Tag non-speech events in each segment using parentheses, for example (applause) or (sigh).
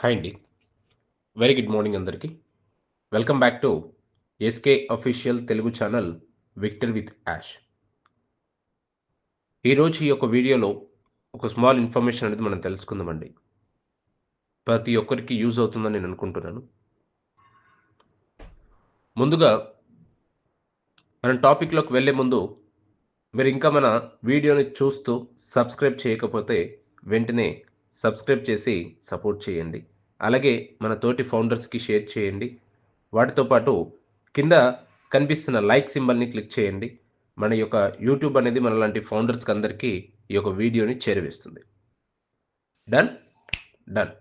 Hi అండి very good morning అందరికీ. Welcome back to SK official Telugu channel victor with Yash ఈరోజు ఈ యొక్క వీడియోలో ఒక స్మాల్ ఇన్ఫర్మేషన్ అనేది మనం తెలుసుకుందామండి ప్రతి ఒక్కరికి యూజ్ అవుతుందని నేను అనుకుంటున్నాను. ముందుగా మనం టాపిక్లోకి వెళ్ళే ముందు మీరు ఇంకా మన వీడియోని చూస్తూ సబ్స్క్రైబ్ చేయకపోతే వెంటనే సబ్స్క్రైబ్ చేసి సపోర్ట్ చేయండి. అలాగే మన తోటి ఫౌండర్స్కి షేర్ చేయండి. వాటితో పాటు కింద కనిపిస్తున్న లైక్ సింబల్ని క్లిక్ చేయండి. మన యొక్క యూట్యూబ్ అనేది మన లాంటి ఫౌండర్స్కి అందరికీ ఈ యొక్క వీడియోని చేరవేస్తుంది. డన్? డన్.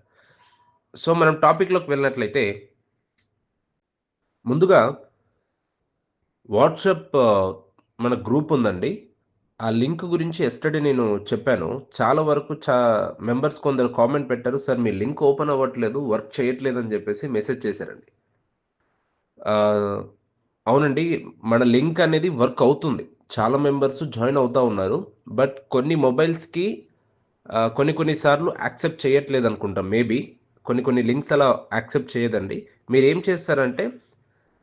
సో మనం టాపిక్లోకి వెళ్ళినట్లయితే ముందుగా వాట్సాప్ మన గ్రూప్ ఉందండి. ఆ లింక్ గురించి ఎస్టర్డే నేను చెప్పాను. చాలా వరకు చా మెంబర్స్ కొందరు కామెంట్ పెట్టారు సార్ మీ లింక్ ఓపెన్ అవ్వట్లేదు వర్క్ చేయట్లేదు అని చెప్పేసి మెసేజ్ చేశారండి. అవునండి మన లింక్ అనేది వర్క్ అవుతుంది. చాలా మెంబర్స్ జాయిన్ అవుతా ఉన్నారు. బట్ కొన్ని మొబైల్స్కి కొన్ని కొన్నిసార్లు యాక్సెప్ట్ చేయట్లేదు అనుకుంటాం. మేబీ కొన్ని కొన్ని లింక్స్ అలా యాక్సెప్ట్ చేయదండి. మీరు ఏం చేస్తారంటే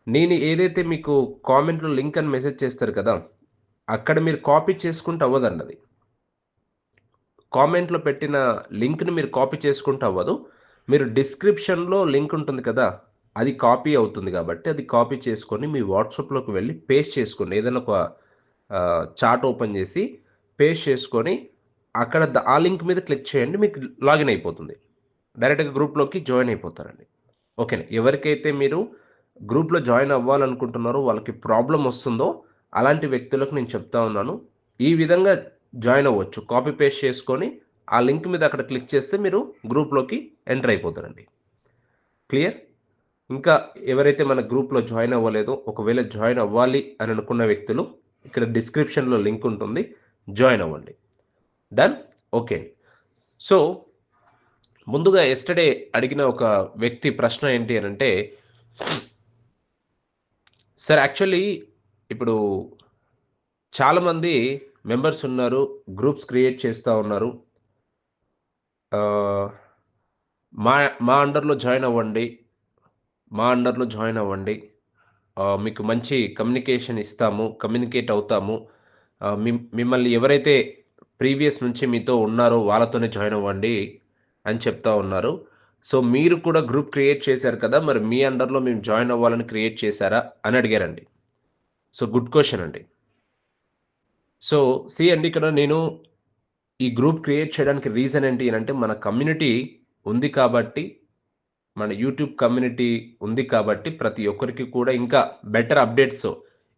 నేను ఏదైతే మీకు కామెంట్లో లింక్ అని మెసేజ్ చేస్తారు కదా అక్కడ మీరు కాపీ చేసుకుంటే అవ్వదండి అది కామెంట్లో పెట్టిన లింక్ని మీరు కాపీ చేసుకుంటే అవ్వదు. మీరు డిస్క్రిప్షన్లో లింక్ ఉంటుంది కదా అది కాపీ అవుతుంది కాబట్టి అది కాపీ చేసుకొని మీ వాట్సాప్లోకి వెళ్ళి పేస్ట్ చేసుకోండి. ఏదైనా ఒక చార్ట్ ఓపెన్ చేసి పేస్ట్ చేసుకొని అక్కడ ఆ లింక్ మీద క్లిక్ చేయండి మీకు లాగిన్ అయిపోతుంది. డైరెక్ట్గా గ్రూప్లోకి జాయిన్ అయిపోతారండి. ఓకేనా? ఎవరికైతే మీరు గ్రూప్లో జాయిన్ అవ్వాలనుకుంటున్నారో వాళ్ళకి ప్రాబ్లం వస్తుందో అలాంటి వ్యక్తులకు నేను చెప్తా ఉన్నాను. ఈ విధంగా జాయిన్ అవ్వచ్చు. కాపీ పేస్ట్ చేసుకొని ఆ లింక్ మీద అక్కడ క్లిక్ చేస్తే మీరు గ్రూప్లోకి ఎంటర్ అయిపోతారండి. క్లియర్? ఇంకా ఎవరైతే మన గ్రూప్లో జాయిన్ అవ్వలేదో ఒకవేళ జాయిన్ అవ్వాలి అని అనుకున్న వ్యక్తులు ఇక్కడ డిస్క్రిప్షన్లో లింక్ ఉంటుంది. జాయిన్ అవ్వండి. డన్? ఓకే. సో ముందుగా ఎస్టర్డే అడిగిన ఒక వ్యక్తి ప్రశ్న ఏంటి అని అంటే సార్ యాక్చువల్లీ ఇప్పుడు చాలామంది మెంబర్స్ ఉన్నారు గ్రూప్స్ క్రియేట్ చేస్తూ ఉన్నారు. మా మా అండర్లో జాయిన్ అవ్వండి మా అండర్లో జాయిన్ అవ్వండి. మీకు మంచి కమ్యూనికేషన్ ఇస్తాము కమ్యూనికేట్ అవుతాము. మిమ్- మిమ్మల్ని ఎవరైతే ప్రీవియస్ నుంచి మీతో ఉన్నారో వాళ్ళతోనే జాయిన్ అవ్వండి అని చెప్తా ఉన్నారు. సో మీరు కూడా గ్రూప్ క్రియేట్ చేశారు కదా మరి మీ అండర్లో మేము జాయిన్ అవ్వాలని క్రియేట్ చేశారా అని అడిగారండి. సో గుడ్ క్వశ్చన్ అండి. సో సి అండి ఇక్కడ నేను ఈ గ్రూప్ క్రియేట్ చేయడానికి రీజన్ ఏంటి అంటే మన కమ్యూనిటీ ఉంది కాబట్టి మన యూట్యూబ్ కమ్యూనిటీ ఉంది కాబట్టి ప్రతి ఒక్కరికి కూడా ఇంకా బెటర్ అప్డేట్స్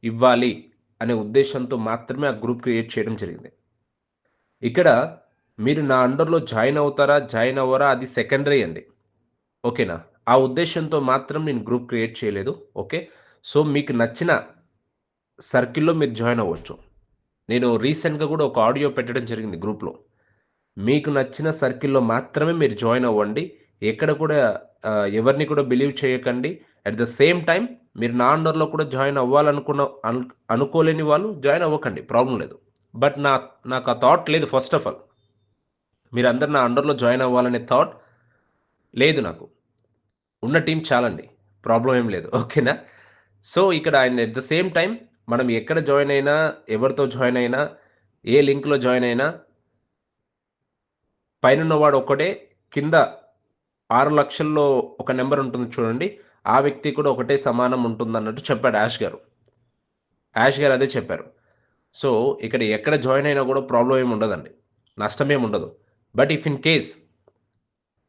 ఇవ్వాలి అనే ఉద్దేశంతో మాత్రమే ఆ గ్రూప్ క్రియేట్ చేయడం జరిగింది. ఇక్కడ మీరు నా అండర్లో జాయిన్ అవుతారా జాయిన్ అవ్వరా అది సెకండరీ అండి. ఓకేనా? ఆ ఉద్దేశంతో మాత్రం నేను గ్రూప్ క్రియేట్ చేయలేదు. ఓకే? సో మీకు నచ్చిన సర్కిల్లో మీరు జాయిన్ అవ్వచ్చు. నేను రీసెంట్గా కూడా ఒక ఆడియో పెట్టడం జరిగింది గ్రూప్లో. మీకు నచ్చిన సర్కిల్లో మాత్రమే మీరు జాయిన్ అవ్వండి. ఎక్కడ కూడా ఎవరిని కూడా బిలీవ్ చేయకండి. అట్ ద సేమ్ టైం మీరు నా అండర్లో కూడా జాయిన్ అవ్వాలనుకున్న అను- అనుకోలేని వాళ్ళు జాయిన్ అవ్వకండి. ప్రాబ్లం లేదు. బట్ నా నాకు ఆ థాట్ లేదు ఫస్ట్ ఆఫ్ ఆల్. మీరందరు నా అండర్లో జాయిన్ అవ్వాలనే థాట్ లేదు నాకు. ఉన్న టీం చాలండి. ప్రాబ్లం ఏం లేదు. ఓకేనా? సో ఇక్కడ ఆయన ఎట్ ద సేమ్ టైం మనం ఎక్కడ జాయిన్ అయినా ఎవరితో జాయిన్ అయినా ఏ లింక్లో జాయిన్ అయినా పైన వాడు ఒకటే కింద ఆరు లక్షల్లో ఒక నెంబర్ ఉంటుంది చూడండి ఆ వ్యక్తి కూడా ఒకటే సమానం ఉంటుంది అన్నట్టు చెప్పాడు యాష్ గారు. యాష్ గారు అదే చెప్పారు. సో ఇక్కడ ఎక్కడ జాయిన్ అయినా కూడా ప్రాబ్లం ఏమి ఉండదండి. నష్టం ఏమి ఉండదు. బట్ ఇఫ్ ఇన్ కేస్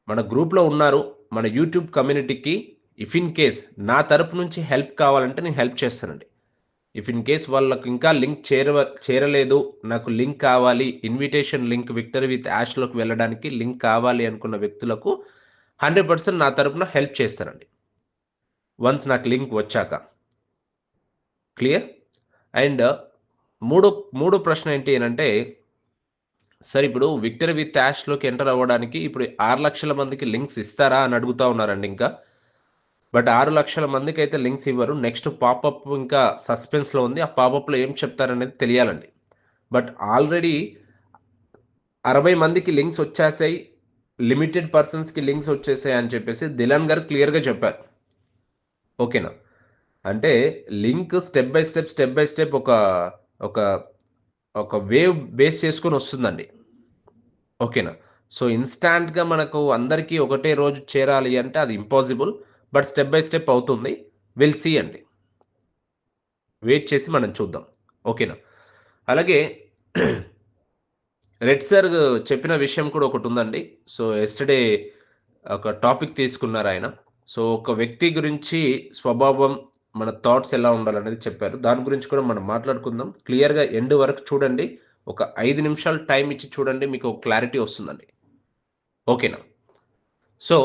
మన గ్రూప్లో ఉన్నారు మన యూట్యూబ్ కమ్యూనిటీకి ఇఫ్ ఇన్ కేస్ నా తరపు నుంచి హెల్ప్ కావాలంటే నేను హెల్ప్ చేస్తానండి. ఇఫ్ ఇన్ కేస్ వాళ్ళకు ఇంకా లింక్ చేరవ చేరలేదు నాకు లింక్ కావాలి ఇన్విటేషన్ లింక్ విక్టరీ విత్ యాష్లోకి వెళ్ళడానికి లింక్ కావాలి అనుకున్న వ్యక్తులకు హండ్రెడ్ పర్సెంట్ నా తరపున హెల్ప్ చేస్తానండి వన్స్ నాకు లింక్ వచ్చాక. క్లియర్ అండ్ మూడో మూడో ప్రశ్న ఏంటి ఏంటంటే అంటే సార్ ఇప్పుడు విక్టరీ విత్ యాష్లోకి ఎంటర్ అవ్వడానికి ఇప్పుడు ఆరు లక్షల మందికి లింక్స్ ఇస్తారా? అని అడుగుతా ఉన్నారండి ఇంకా. బట్ ఆరు లక్షల మందికి అయితే లింక్స్ ఇవ్వరు. నెక్స్ట్ పాపప్ ఇంకా సస్పెన్స్లో ఉంది. ఆ పాపప్లో ఏం చెప్తారనేది తెలియాలండి. బట్ ఆల్రెడీ అరవై మందికి లింక్స్ వచ్చేసాయి. లిమిటెడ్ పర్సన్స్కి లింక్స్ వచ్చేసాయి అని చెప్పేసి దిలాన్ గారు క్లియర్గా చెప్పారు. ఓకేనా? అంటే link step by step step by step ఒక ఒక ఒక వేవ్ బేస్ చేసుకొని వస్తుందండి. ఓకేనా? సో ఇన్స్టాంట్గా మనకు అందరికీ ఒకటే రోజు చేరాలి అంటే అది impossible. But step by step అవుతుంది. విల్ సీ అండి. వెయిట్ చేసి మనం చూద్దాం. ఓకేనా అలాగే (clears throat) రెడ్ సార్ చెప్పిన విషయం కూడా ఒకటి ఉందండి. సో ఎస్టర్డే ఒక టాపిక్ తీసుకున్నారు ఆయన. సో ఒక వ్యక్తి గురించి స్వభావం మన థాట్స్ ఎలా ఉండాలనేది చెప్పారు. దాని గురించి కూడా మనం మాట్లాడుకుందాం. క్లియర్గా ఎండ్ వరకు చూడండి. ఒక ఐదు నిమిషాలు టైం ఇచ్చి చూడండి. మీకు క్లారిటీ వస్తుందండి. ఓకేనా సో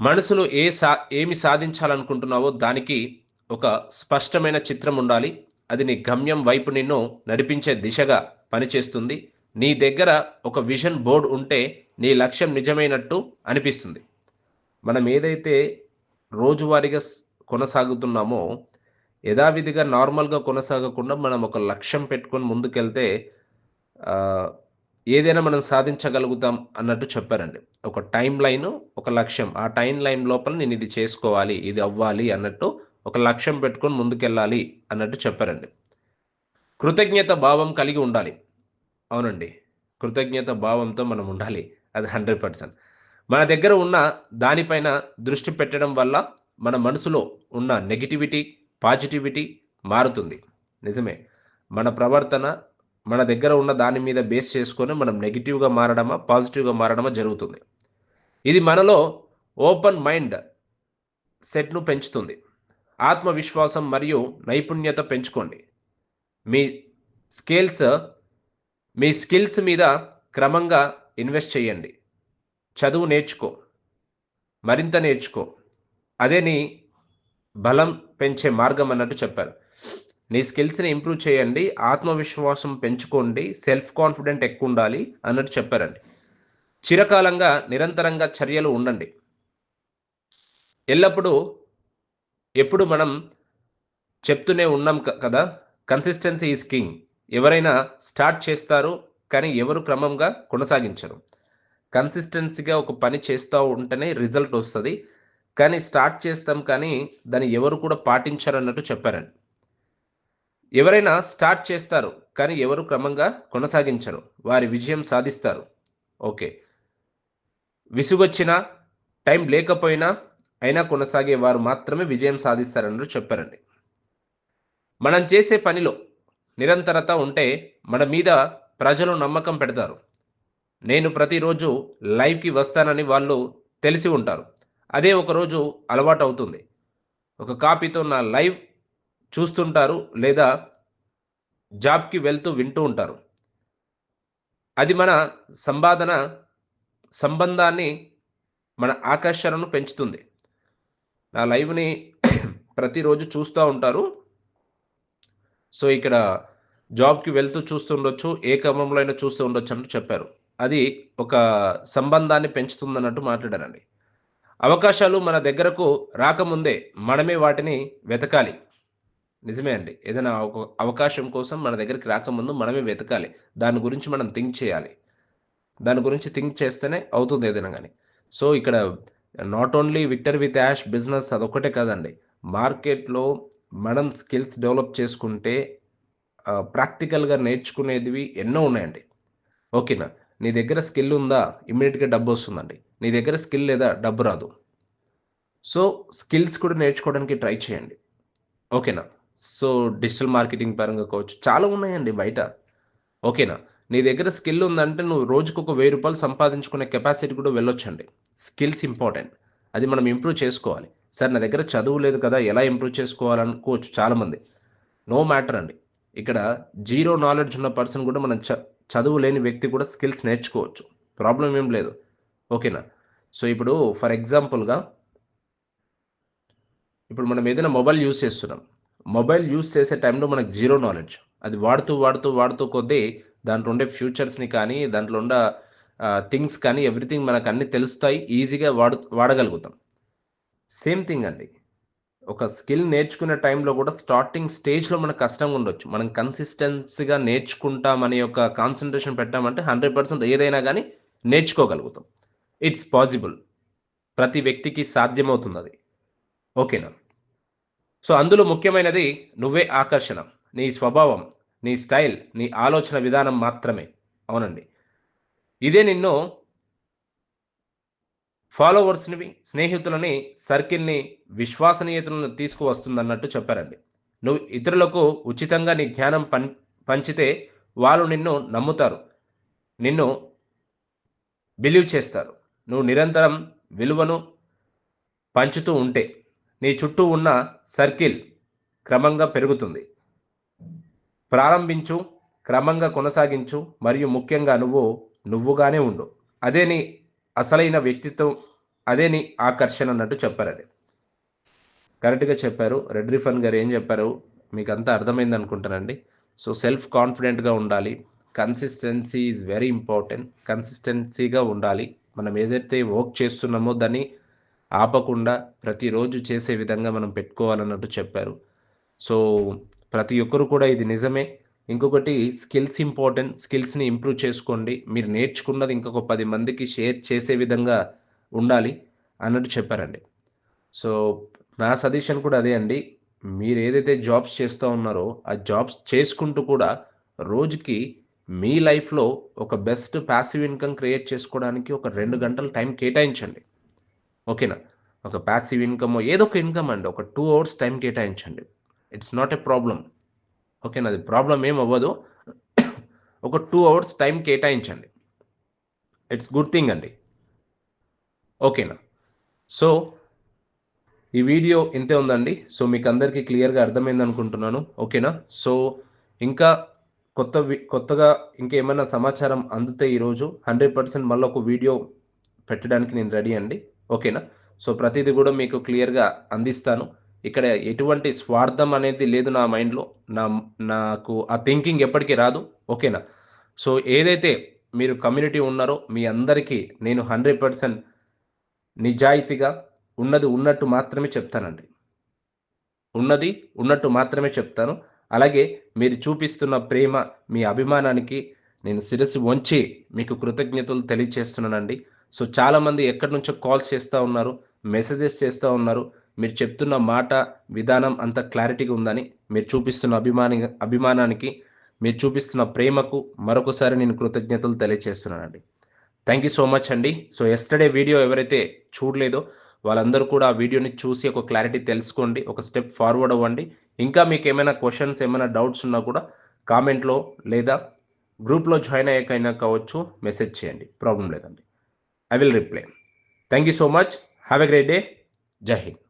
మనసులో ఏ సా ఏమి సాధించాలనుకుంటున్నావో దానికి ఒక స్పష్టమైన చిత్రం ఉండాలి. అది నీ గమ్యం వైపు నిన్ను నడిపించే దిశగా పనిచేస్తుంది. నీ దగ్గర ఒక విజన్ బోర్డు ఉంటే నీ లక్ష్యం నిజమైనట్టు అనిపిస్తుంది. మనం ఏదైతే రోజువారీగా కొనసాగుతున్నామో యథావిధిగా నార్మల్గా కొనసాగకుండా మనం ఒక లక్ష్యం పెట్టుకొని ముందుకెళ్తే ఏదైనా మనం సాధించగలుగుతాం అన్నట్టు చెప్పారండి. ఒక టైం లైన్ ఒక లక్ష్యం. ఆ టైం లైన్ లోపల నేను ఇది చేసుకోవాలి ఇది అవ్వాలి అన్నట్టు ఒక లక్ష్యం పెట్టుకొని ముందుకెళ్ళాలి అన్నట్టు చెప్పారండి. కృతజ్ఞత భావం కలిగి ఉండాలి. అవునండి. కృతజ్ఞత భావంతో మనం ఉండాలి. అది హండ్రెడ్ పర్సెంట్. మన దగ్గర ఉన్న దానిపైన దృష్టి పెట్టడం వల్ల మన మనసులో ఉన్న నెగిటివిటీ పాజిటివిటీ మారుతుంది. నిజమే. మన ప్రవర్తన మన దగ్గర ఉన్న దాని మీద బేస్ చేసుకొని మనం నెగిటివ్గా మారడమా పాజిటివ్గా మారడమా జరుగుతుంది. ఇది మనలో ఓపెన్ మైండ్ సెట్ను పెంచుతుంది. ఆత్మవిశ్వాసం మరియు నైపుణ్యత పెంచుకోండి. మీ స్కిల్స్ మీ స్కిల్స్ మీద క్రమంగా ఇన్వెస్ట్ చేయండి. చదువు నేర్చుకో. మరింత నేర్చుకో. అదే నీ బలం పెంచే మార్గం అన్నట్టు చెప్పారు. నీ స్కిల్స్ని ఇంప్రూవ్ చేయండి ఆత్మవిశ్వాసం పెంచుకోండి సెల్ఫ్ కాన్ఫిడెంట్ ఎక్కువ ఉండాలి అన్నట్టు చెప్పారండి. చిరకాలంగా నిరంతరంగా చర్యలు ఉండండి. ఎల్లప్పుడూ ఎప్పుడు మనం చెప్తూనే ఉన్నాం కదా? కన్సిస్టెన్సీ ఈజ్ కింగ్ ఎవరైనా స్టార్ట్ చేస్తారు కానీ ఎవరు క్రమంగా కొనసాగించరు. కన్సిస్టెన్సీగా ఒక పని చేస్తూ ఉంటేనే రిజల్ట్ వస్తుంది. కానీ స్టార్ట్ చేస్తాం కానీ దాన్ని ఎవరు కూడా పాటించరు అన్నట్టు చెప్పారండి. ఎవరైనా స్టార్ట్ చేస్తారు కానీ ఎవరు క్రమంగా కొనసాగించరు. వారి విజయం సాధిస్తారు. ఓకే. విసుగొచ్చినా టైం లేకపోయినా అయినా కొనసాగే వారు మాత్రమే విజయం సాధిస్తారని చెప్పారండి. మనం చేసే పనిలో నిరంతరత ఉంటే మన మీద ప్రజలు నమ్మకం పెడతారు. నేను ప్రతిరోజు లైవ్కి వస్తానని వాళ్ళు తెలిసి ఉంటారు. అదే ఒకరోజు అలవాటు అవుతుంది ఒక కాపీతో నా లైవ్ చూస్తుంటారు లేదా జాబ్కి వెళ్తూ వింటూ ఉంటారు. అది మన సంపాదన సంబంధాన్ని మన ఆకర్షణను పెంచుతుంది. నా లైవ్ని ప్రతిరోజు చూస్తూ ఉంటారు. సో ఇక్కడ జాబ్కి వెళ్తూ చూస్తుండొచ్చు ఏ క్రమంలో అయినా చూస్తూ ఉండొచ్చు అంటూ చెప్పారు. అది ఒక సంబంధాన్ని పెంచుతుందన్నట్టు మాట్లాడారండి. అవకాశాలు మన దగ్గరకు రాకముందే మనమే వాటిని వెతకాలి. నిజమే అండి. ఏదైనా ఒక అవకాశం కోసం మన దగ్గరికి రాకముందు మనమే వెతకాలి. దాని గురించి మనం థింక్ చేయాలి. దాని గురించి థింక్ చేస్తేనే అవుతుంది ఏదైనా కానీ సో ఇక్కడ not only victor with Yash business అదొక్కటే కాదండి. మార్కెట్లో మనం స్కిల్స్ డెవలప్ చేసుకుంటే ప్రాక్టికల్గా నేర్చుకునేవి ఎన్నో ఉన్నాయండి. ఓకేనా? నీ దగ్గర స్కిల్ ఉందా? ఇమ్మీడియట్గా డబ్బు వస్తుందండి. నీ దగ్గర స్కిల్ లేదా? డబ్బు రాదు. సో స్కిల్స్ కూడా నేర్చుకోవడానికి ట్రై చేయండి. ఓకేనా? సో డిజిటల్ మార్కెటింగ్ పరంగా కావచ్చు. చాలా ఉన్నాయండి బయట. ఓకేనా? నీ దగ్గర స్కిల్ ఉందంటే నువ్వు రోజుకు ఒక వెయ్యి రూపాయలు సంపాదించుకునే కెపాసిటీ కూడా వెళ్ళొచ్చండి. Skills important. అది మనం ఇంప్రూవ్ చేసుకోవాలి. సార్ నా దగ్గర చదువు లేదు కదా ఎలా ఇంప్రూవ్ చేసుకోవాలనుకోవచ్చు చాలామంది. నో మ్యాటర్ అండి. ఇక్కడ జీరో నాలెడ్జ్ ఉన్న పర్సన్ కూడా మనం చ చదువు లేని వ్యక్తి కూడా స్కిల్స్ నేర్చుకోవచ్చు. ప్రాబ్లం ఏం లేదు. ఓకేనా? సో ఇప్పుడు ఫర్ ఎగ్జాంపుల్గా ఇప్పుడు మనం ఏదైనా మొబైల్ యూస్ చేస్తున్నాం. మొబైల్ యూస్ చేసే టైంలో మనకు జీరో నాలెడ్జ్. అది వాడుతూ వాడుతూ వాడుతూ కొద్దీ దాంట్లో ఉండే ఫ్యూచర్స్ని కానీ దాంట్లో ఉన్న థింగ్స్ కానీ ఎవ్రీథింగ్ మనకు అన్నీ తెలుస్తాయి ఈజీగా వాడు వాడగలుగుతాం. సేమ్ థింగ్ అండి. ఒక స్కిల్ నేర్చుకునే టైంలో కూడా స్టార్టింగ్ స్టేజ్లో మనకు కష్టంగా ఉండొచ్చు. మనం కన్సిస్టెన్సీగా నేర్చుకుంటామనే ఒక కాన్సన్ట్రేషన్ పెట్టామంటే హండ్రెడ్ పర్సెంట్ ఏదైనా కానీ నేర్చుకోగలుగుతాం. ఇట్స్ పాసిబుల్ ప్రతి వ్యక్తికి సాధ్యమవుతుంది అది. ఓకేనా? సో అందులో ముఖ్యమైనది నువ్వే ఆకర్షణ. నీ స్వభావం నీ స్టైల్ నీ ఆలోచన విధానం మాత్రమే. అవునండి. ఇదే నిన్ను ఫాలోవర్స్ని స్నేహితులని సర్కిల్ని విశ్వసనీయతలను తీసుకువస్తుందన్నట్టు చెప్పారండి. నువ్వు ఇతరులకు ఉచితంగా నీ జ్ఞానం పం పంచితే వాళ్ళు నిన్ను నమ్ముతారు. నిన్ను బిలీవ్ చేస్తారు. నువ్వు నిరంతరం విలువను పంచుతూ ఉంటే. నీ చుట్టూ ఉన్న సర్కిల్ క్రమంగా పెరుగుతుంది. ప్రారంభించు క్రమంగా కొనసాగించు మరియు ముఖ్యంగా నువ్వు నువ్వుగానే ఉండు. అదే నీ అసలైన వ్యక్తిత్వం అదే నీ ఆకర్షణ అన్నట్టు చెప్పారండి. కరెక్ట్గా చెప్పారు. రెడ్ రిఫన్ గారు ఏం చెప్పారు? మీకు అంతా అర్థమైంది అనుకుంటానండి. సో సెల్ఫ్ కాన్ఫిడెంట్గా ఉండాలి. కన్సిస్టెన్సీ ఈజ్ వెరీ ఇంపార్టెంట్ కన్సిస్టెన్సీగా ఉండాలి. మనం ఏదైతే వర్క్ చేస్తున్నామో దాన్ని ఆపకుండా ప్రతిరోజు చేసే విధంగా మనం పెట్టుకోవాలన్నట్టు చెప్పారు. సో ప్రతి ఒక్కరు కూడా ఇది నిజమే. ఇంకొకటి స్కిల్స్ ఇంపార్టెంట్ స్కిల్స్ని ఇంప్రూవ్ చేసుకోండి. మీరు నేర్చుకున్నది ఇంకొక పది మందికి షేర్ చేసే విధంగా ఉండాలి అన్నట్టు చెప్పారండి. సో నా సజెషన్ కూడా అదే అండి. మీరు ఏదైతే జాబ్స్ చేస్తూ ఉన్నారో ఆ జాబ్స్ చేసుకుంటూ కూడా రోజుకి మీ లైఫ్లో ఒక బెస్ట్ ప్యాసివ్ ఇన్కమ్ క్రియేట్ చేసుకోవడానికి ఒక రెండు గంటలు టైం కేటాయించండి. ఓకేనా? ఒక ప్యాసివ్ ఇన్కమ్ ఏదో ఒక ఇన్కమ్ అండి. ఒక టూ అవర్స్ టైం కేటాయించండి. ఇట్స్ నాట్ ఎ ప్రాబ్లం ఓకేనా? అది ప్రాబ్లం ఏం అవ్వదు. ఒక టూ అవర్స్ టైం కేటాయించండి. ఇట్స్ గుడ్ థింగ్ అండి. ఓకేనా? సో ఈ వీడియో ఇంతే ఉందండి. సో మీకు అందరికీ క్లియర్గా అర్థమైంది అనుకుంటున్నాను. ఓకేనా? సో ఇంకా కొత్త కొత్తగా ఇంకేమైనా సమాచారం అందితే ఈరోజు హండ్రెడ్ పర్సెంట్ మళ్ళీ ఒక వీడియో పెట్టడానికి నేను రెడీ అండి. ఓకేనా? సో ప్రతిదీ కూడా మీకు క్లియర్గా అందిస్తాను. ఇక్కడ ఎటువంటి స్వార్థం అనేది లేదు నా మైండ్లో. నా నాకు ఆ థింకింగ్ ఎప్పటికీ రాదు. ఓకేనా? సో ఏదైతే మీరు కమ్యూనిటీ ఉన్నారో మీ అందరికీ నేను హండ్రెడ్ పర్సెంట్ నిజాయితీగా ఉన్నది ఉన్నట్టు మాత్రమే చెప్తానండి. ఉన్నది ఉన్నట్టు మాత్రమే చెప్తాను. అలాగే మీరు చూపిస్తున్న ప్రేమ మీ అభిమానానికి నేను శిరస్సు వంచి మీకు కృతజ్ఞతలు తెలియచేస్తున్నానండి. సో చాలామంది ఎక్కడి నుంచో కాల్స్ చేస్తూ ఉన్నారు మెసేజెస్ చేస్తూ ఉన్నారు. మీరు చెప్తున్న మాట విధానం అంత క్లారిటీగా ఉందని మీరు చూపిస్తున్న అభిమాని అభిమానానికి మీరు చూపిస్తున్న ప్రేమకు మరొకసారి నేను కృతజ్ఞతలు తెలియచేస్తున్నానండి. థ్యాంక్ యూ సో మచ్ అండి. సో ఎస్టర్డే వీడియో ఎవరైతే చూడలేదో వాళ్ళందరూ కూడా ఆ వీడియోని చూసి ఒక క్లారిటీ తెలుసుకోండి ఒక స్టెప్ ఫార్వర్డ్ అవ్వండి. ఇంకా మీకు ఏమైనా క్వశ్చన్స్ ఏమైనా డౌట్స్ ఉన్నా కూడా కామెంట్లో లేదా గ్రూప్లో జాయిన్ అయ్యాకైనా కావచ్చు మెసేజ్ చేయండి. ప్రాబ్లం లేదండి. I will reply. Thank you so much. Have a great day. Jai Hind.